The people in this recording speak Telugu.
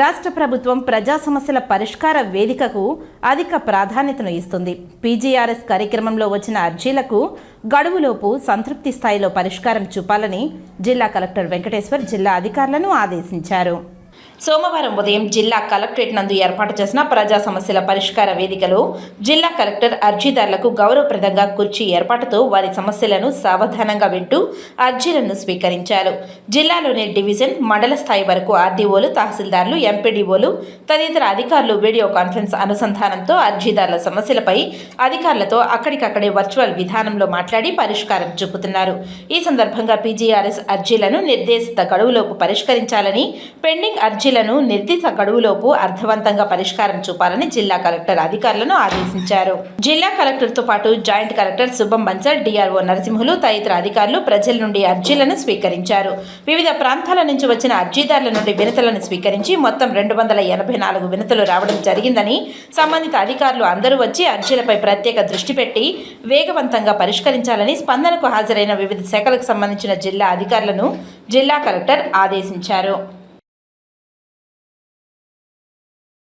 రాష్ట్ర ప్రభుత్వం ప్రజా సమస్యల పరిష్కార వేదికకు అధిక ప్రాధాన్యతను ఇస్తుంది. పీజీఆర్ఎస్ కార్యక్రమంలో వచ్చిన అర్జీలకు గడువులోపు సంతృప్తి స్థాయిలో పరిష్కారం చూపాలని జిల్లా కలెక్టర్ వెంకటేశ్వర్ జిల్లా అధికారులను ఆదేశించారు. సోమవారం ఉదయం జిల్లా కలెక్టరేట్ నందు ఏర్పాటు చేసిన ప్రజా సమస్యల పరిష్కార వేదికలో జిల్లా కలెక్టర్ అర్జీదారులకు గౌరవప్రదంగా కుర్చీ ఏర్పాటుతో వారి సమస్యలను సావధానంగా వింటూ అర్జీలను స్వీకరించారు. జిల్లాలోని డివిజన్ మండల స్థాయి వరకు ఆర్డీఓలు తహసీల్దార్లు ఎంపీడీఓలు తదితర అధికారులు వీడియో కాన్ఫరెన్స్ అనుసంధానంతో అర్జీదారుల సమస్యలపై అధికారులతో అక్కడికక్కడే వర్చువల్ విధానంలో మాట్లాడి పరిష్కారం చూపుతున్నారు. ఈ సందర్భంగా పీజీఆర్ఎస్ అర్జీలను నిర్దేశిత గడువులోపు పరిష్కరించాలని పెండింగ్ అర్జీలను నిర్దిష్ట గడువులోపు అర్థవంతంగా పరిష్కారం చూపాలని జిల్లా కలెక్టర్ అధికారులను ఆదేశించారు. జిల్లా కలెక్టర్తో పాటు జాయింట్ కలెక్టర్ శుభం బన్సర్ డిఆర్ఓ నరసింహులు తదితర అధికారులు ప్రజల నుండి అర్జీలను స్వీకరించారు. వివిధ ప్రాంతాల నుంచి వచ్చిన అర్జీదారుల నుండి వినతులను స్వీకరించి మొత్తం రెండు వందల ఎనభై నాలుగు వినతులు రావడం జరిగిందని సంబంధిత అధికారులు అందరూ వచ్చి అర్జీలపై ప్రత్యేక దృష్టి పెట్టి వేగవంతంగా పరిష్కరించాలని స్పందనకు హాజరైన వివిధ శాఖలకు సంబంధించిన జిల్లా అధికారులను జిల్లా కలెక్టర్ ఆదేశించారు.